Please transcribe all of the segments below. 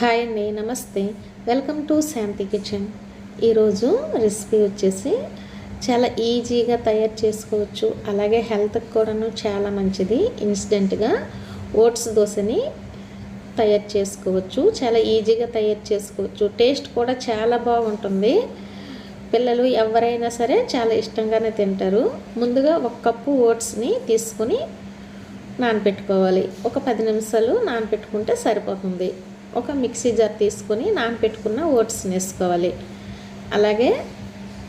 Hi అండి నమస్తే. Welcome to Shanti kitchen. ఈరోజు రెసిపీ వచ్చేసి చాలా ఈజీగా తయారు చేసుకోవచ్చు. అలాగే హెల్త్కి కూడాను చాలా మంచిది. ఇన్స్టెంట్గా ఓట్స్ దోశని తయారు చేసుకోవచ్చు. చాలా ఈజీగా తయారు చేసుకోవచ్చు. టేస్ట్ కూడా చాలా బాగుంటుంది. పిల్లలు ఎవరైనా సరే చాలా ఇష్టంగానే తింటారు. ముందుగా ఒక కప్పు ఓట్స్ని తీసుకొని నానబెట్టుకోవాలి ఒక పది నిమిషాలు నానపెట్టుకుంటే సరిపోతుంది. ఒక మిక్సీ జార్ తీసుకొని నానపెట్టుకున్న ఓట్స్ని వేసుకోవాలి అలాగే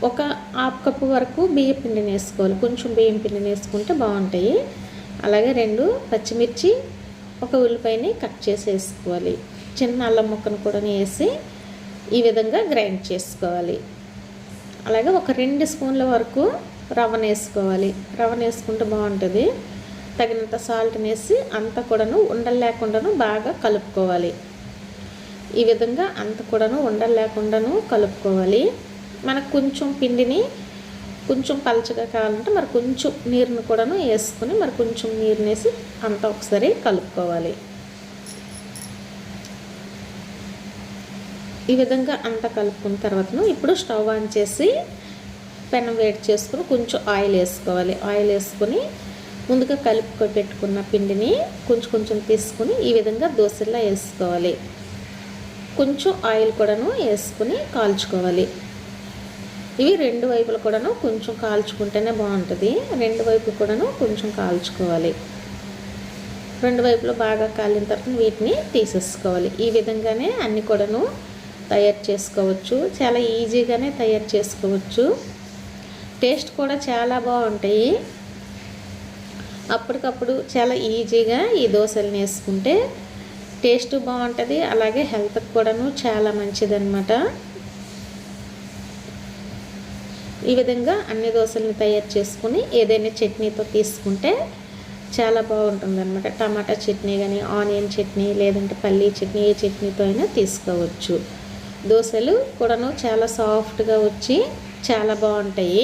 ఒక హాఫ్ కప్పు వరకు బియ్య పిండిని వేసుకోవాలి కొంచెం బియ్యం పిండిని వేసుకుంటే బాగుంటాయి. అలాగే రెండు పచ్చిమిర్చి ఒక ఉల్లిపాయని కట్ చేసి వేసుకోవాలి చిన్న అల్లం ముక్కను కూడా వేసి ఈ విధంగా గ్రైండ్ చేసుకోవాలి. అలాగే ఒక రెండు స్పూన్ల వరకు రవ్వను వేసుకోవాలి రవ్వను వేసుకుంటే బాగుంటుంది. తగినంత సాల్ట్ని వేసి అంతా కూడాను ఉండలు లేకుండాను బాగా కలుపుకోవాలి. ఈ విధంగా అంత కూడాను ఉండలు లేకుండాను కలుపుకోవాలి. మనకు కొంచెం పిండిని కొంచెం పలచగా కావాలంటే మరి కొంచెం నీరుని కూడాను వేసుకుని మరి కొంచెం నీరుని వేసి అంతా ఒకసారి కలుపుకోవాలి. ఈ విధంగా అంతా కలుపుకున్న తర్వాతను ఇప్పుడు స్టవ్ ఆన్ చేసి పెనం వేడి చేసుకుని కొంచెం ఆయిల్ వేసుకోవాలి. ఆయిల్ వేసుకొని ముందుగా కలుపుకో పెట్టుకున్న పిండిని కొంచెం కొంచెం తీసుకుని ఈ విధంగా దోశల్లో వేసుకోవాలి. కొంచెం ఆయిల్ కూడాను వేసుకుని కాల్చుకోవాలి. ఇవి రెండు వైపులు కూడాను కొంచెం కాల్చుకుంటేనే బాగుంటుంది. రెండు వైపులు కూడాను కొంచెం కాల్చుకోవాలి. రెండు వైపులు బాగా కాలిన తర్వాత వీటిని తీసేసుకోవాలి. ఈ విధంగానే అన్ని కూడాను తయారు చేసుకోవచ్చు. చాలా ఈజీగానే తయారు చేసుకోవచ్చు. టేస్ట్ కూడా చాలా బాగుంటాయి. అప్పటికప్పుడు చాలా ఈజీగా ఈ దోశలు వేసుకుంటే టేస్ట్ బాగుంటుంది అలాగే హెల్త్కి కూడాను చాలా మంచిదన్నమాట. ఈ విధంగా అన్ని దోశలను తయారు చేసుకుని ఏదైనా చట్నీతో తీసుకుంటే చాలా బాగుంటుంది అనమాట టమాటా చట్నీ కానీ ఆనియన్ చట్నీ లేదంటే పల్లీ చట్నీ ఏ చట్నీతో అయినా తీసుకోవచ్చు. దోశలు కూడాను చాలా సాఫ్ట్గా వచ్చి చాలా బాగుంటాయి.